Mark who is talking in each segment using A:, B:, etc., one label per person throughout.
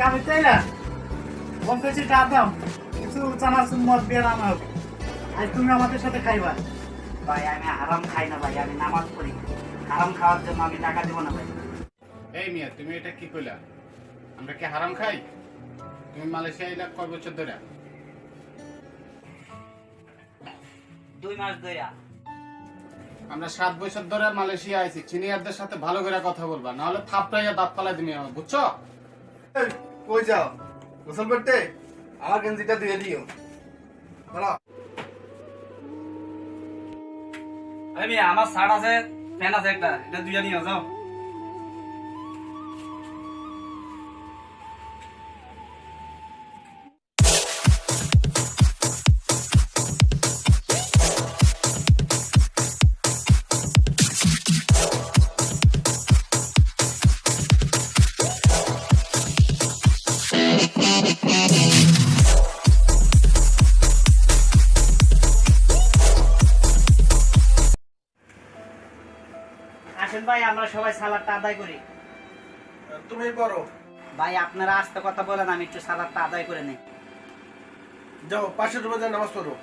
A: কামে চাইলা? টাকা দাম কিছু চানাচুর মদ বিয়ে আনা। হবে আজ তুমি আমাদের সাথে খাইবা। ভাই আমি হারাম খাই না ভাই আমি নামাজ পড়ি। হারাম খাওয়ার জন্য আমি টাকা দেবো না ভাই।
B: এই মিয়া তুমি এটা কি কইলা? আমরা কি হারাম খাই? তুমি মালয়েশিয়া এলা কয় বছর ধরে
A: দুই মাস ধইরা।
B: আমরা সাত বছর ধরে মালয়েশিয়া আইছি। চিনিয়ারদের সাথে ভালো করে কথা বলবা। নাহলে থাপড়াইয়া দাঁত পালাই তুমি আমার বুঝছ?
C: কই যাও? গোসল করতে? আমার গেঞ্জিটা দিয়ে দিও। বলো
D: আমি আমার শার্ট আছে প্যান্ট আছে একটা, এটা দুইয়া নিয়ে যাও।
A: সবাই সালাদটা আদায় করি।
C: তুমি পড়ো
A: ভাই আপনারা আস্তে কথা বলেন আমি একটু সালাদটা আদায় করে নেই।
C: যাও পাশের রোজা নামাজ পড়ো।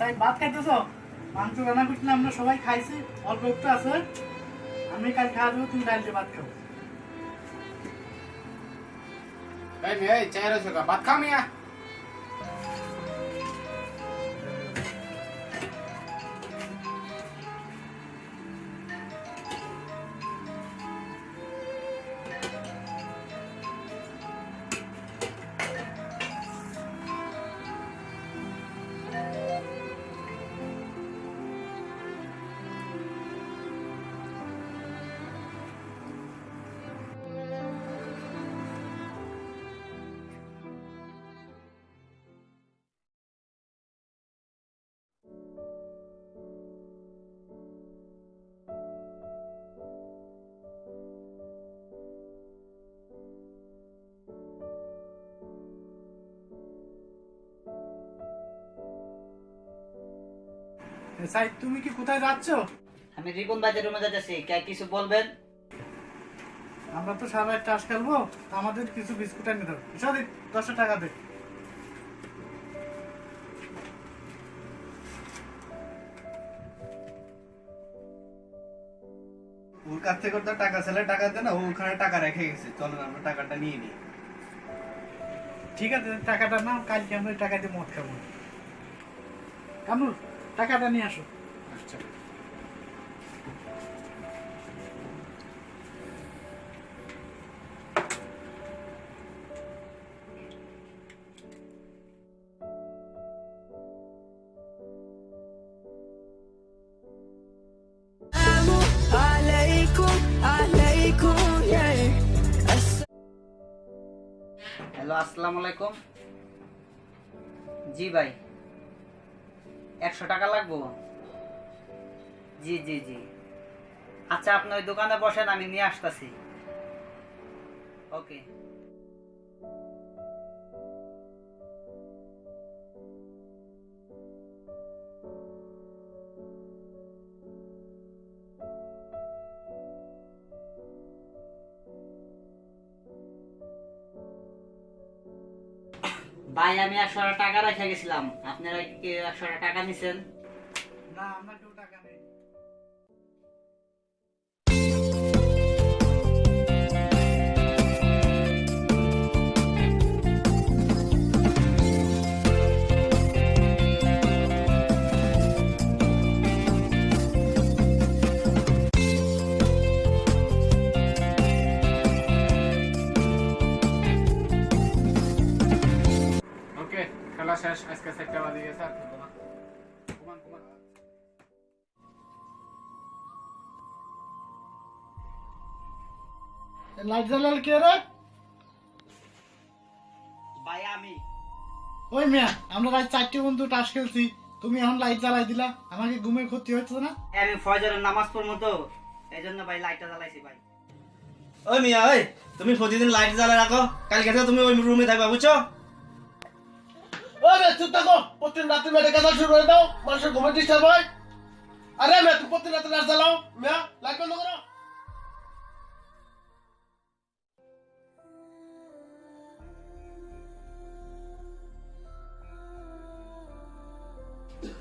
A: সাহেব ভাত খাইতেছ? মাংস রান্না করছিলাম, আমরা সবাই খাইছি, অল্প একটু আছে। আমি কাল খাওয়া দেবো তুমি ডাল ভাত
B: খাও। ভাত খাও মিয়া।
A: সাহেব তুমি কি কোথায় যাচ্ছ?
E: আমি রিপন বাজার রুমে যাচ্ছি কে কিছু বলবেন?
A: আমরা তো সবাই টাস খেলব আমাদের কিছু বিস্কুট এনে দাও। সরি দশটা টাকা দে।
C: ওর কাছ থেকে তো টাকা ছেলে টাকা দেয় না ও ওখানে টাকা রেখে গেছে। চলো না আমরা টাকাটা নিয়ে নিই।
A: ঠিক আছে টাকাটা নাও কালকে আমরা টাকা দিয়ে মদ খাব। কামরুল টাকাটা নিয়ে আসো।
B: আচ্ছা।
E: হ্যালো আসসালামু আলাইকুম। জি ভাই। একশো টাকা লাগবো? জি জি জি। আচ্ছা আপনি ওই দোকানে বসেন, আমি নিয়ে আসতেছি। ওকে। ভাই আমি একশো টাকা রেখে গেছিলাম। আপনারা কি একশো টাকা নিছেন?
A: না আমরা লাইট জ্বালাল কে রে?
E: ভাই আমি।
A: ওই মিয়া আমরা রাত চারটে বন্ধু টাস খেলছি। তুমি এখন লাইট জ্বালাই দিলা আমাকে ঘুমের ক্ষতি হচ্ছে না?
E: আমি ফজরের নামাজ পড়ব তো এই জন্য ভাই লাইটটা জ্বালাইছি ভাই।
D: ওই মিয়া ওই তুমি প্রতিদিন লাইট জ্বালা রাখো কালকে থেকে তুমি ওই রুমে থাকবা বুঝছ?
F: আরে চুপ থাকো। প্রতিদিন রাতে মেয়েটা কাজ শুরু করে দাও। মানুষের ঘুমে ডিস্টার্ব হয়। আরে মেয়ে, তুমি প্রতিদিন রাতে রাত জ্বালাও মেয়া লাইট বন্ধ করো।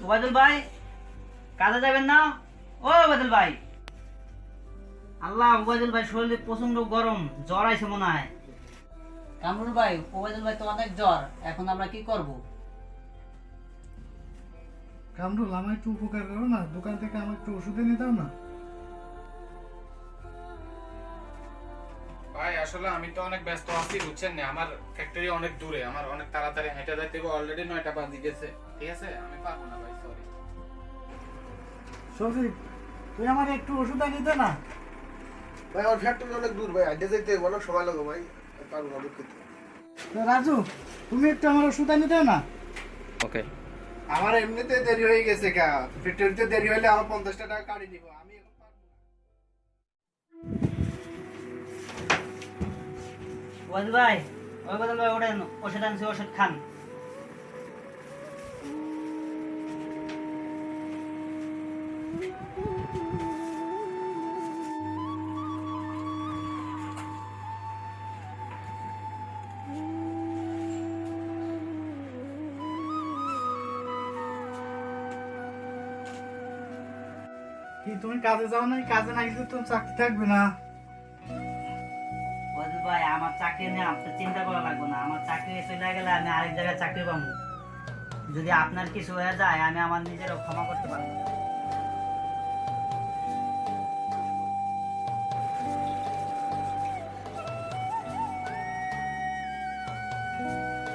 E: ওবায়দুল ভাই, কাজে যাবেন না? ও ওবায়দুল ভাই। আল্লাহ, ওবায়দুল ভাই শরীরে প্রচণ্ড গরম, জ্বর আইছে মনে হয়। কামরুল ভাই ওবায়দুল ভাই তো অনেক জ্বর। এখন আমরা কি করব?
A: কামরুল আমার একটু উপকার করো না? দোকান থেকে আমার একটু ওষুধ এনে দাও না?
B: ভাই আসলে আমি তো অনেক ব্যস্ত আছি বুঝছেন না? আমার ফ্যাক্টরি অনেক দূরে। আমার অনেক তাড়াতাড়ি হেঁটে যাইতে হবে। অলরেডি নয়টা বাজে গেছে। ঠিক আছে? আমি পারব না ভাই সরি
A: সজীব তুই আমার একটু ওষুধ এনে দে না।
F: ভাই আমার ফ্যাক্টরি অনেক দূর ভাই। আড্ডে যেতে অনেক সময় লাগে ভাই। পারব না দুঃখিত।
A: রাজু তুমি একটু আমার ওষুধ এনে দাও না।
D: ওকে।
C: আমার এমনিতে দেরি হয়ে গেছে কা ফ্যাক্টরিতে দেরি হলে আমার পঞ্চাশটা টাকা কাটি নিব। আমি।
E: ওবায়দুল ভাই ওবায়দুল ভাই ওঠেন ওষুধ আনছি ওষুধ খান।
A: তুমি কাজে যাও না কাজে না গেলে তুমি চাকরি থাকবে না।
E: ভাই আমার চাকরি নিয়ে আপনার চিন্তা করা লাগবে না। আমার চাকরি চলে গেলে আমি আরেক জায়গায় চাকরি পাবো। যদি আপনার কিছু হয়ে যায় আমি আমার নিজেরও ক্ষমা করতে পারব।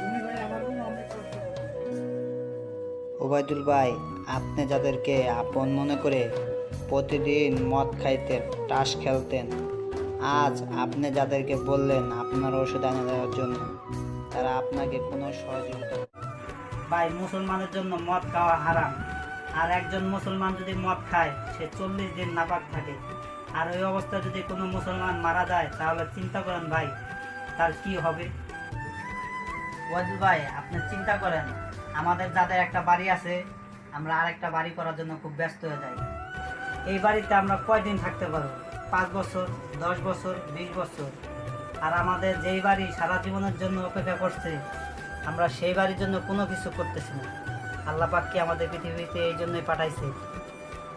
A: তুমি ভাই আমার জন্য অনেক কষ্ট করছ।
E: ওবায়দুল ভাই আপনি যাদেরকে আপন মনে করে প্রতিদিন মদ খাইতেন, তাস খেলতেন। আজ আপনি যাদেরকে বললেন আপনার ওষুধ এনে দেওয়ার জন্য, তারা আপনাকে কোনো সহযোগিতা ভাই, মুসলমানের জন্য মদ খাওয়া হারাম। আর একজন মুসলমান যদি মদ খায়, সে চল্লিশ দিন নাপাক থাকে। আর ওই অবস্থায় যদি কোনো মুসলমান মারা যায়, তাহলে চিন্তা করেন ভাই, তার কি হবে? ওয়াজুল ভাই, আপনি চিন্তা করেন। আমাদের যাদের একটা বাড়ি আছে, আমরা আরেকটা বাড়ি করার জন্য খুব ব্যস্ত হয়ে যাই। এই বাড়িতে আমরা কয়দিন থাকতে পারব? পাঁচ বছর দশ বছর বিশ বছর? আর আমাদের যেই বাড়ি সারা জীবনের জন্য অপেক্ষা করছে আমরা সেই বাড়ির জন্য কোনো কিছু করতেছি না। আল্লাহ পাককে আমাদের পৃথিবীতে এই জন্যই পাঠাইছে?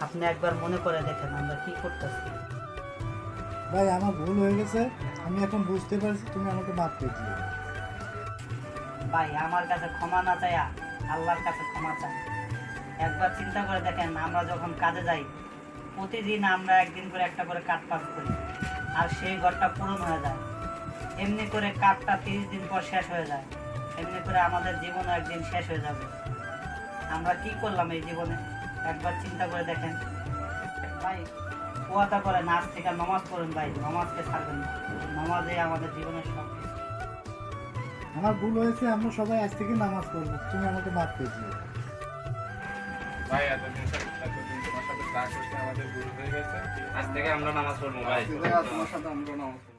E: আপনি একবার মনে করে দেখেন আমরা কি করতেছি।
A: ভাই আমার ভুল হয়ে গেছে। আমি এখন বুঝতে পারছি তুমি আমাকে মাফ করে দিও।
E: ভাই আমার কাছে ক্ষমা না চাইয়া আল্লাহর কাছে ক্ষমা চাই। একবার চিন্তা করে দেখেন আমরা যখন কাজে যাই প্রতিদিন আমরা একদিন করে একটা করে কাঠ পাস করি। আর সেই ঘরটা পূরণ হয়ে যায়। এমনি করে কাঠটা তিরিশ দিন পর শেষ হয়ে যায়। এমনি করে আমাদের জীবনও একদিন শেষ হয়ে যাবে। আমরা কি করলাম এই জীবনে? একবার চিন্তা করে দেখেন। ভাই কুয়াতা করে নাচ থেকে নমাজ পড়েন ভাই। নমাজকে ছাড়বেন না। নমাজে আমাদের জীবনের সব
A: আমার ভুল হয়েছে আমরা সবাই আজ থেকে নামাজ পড়ব। তুমি আমাকে মাফ করে দিও।
B: ভাই এতদিন
D: আজ থেকে আমরা নামাজ পড়ব ভাই
C: থেকে তোমার সাথে আমরা নামাজ।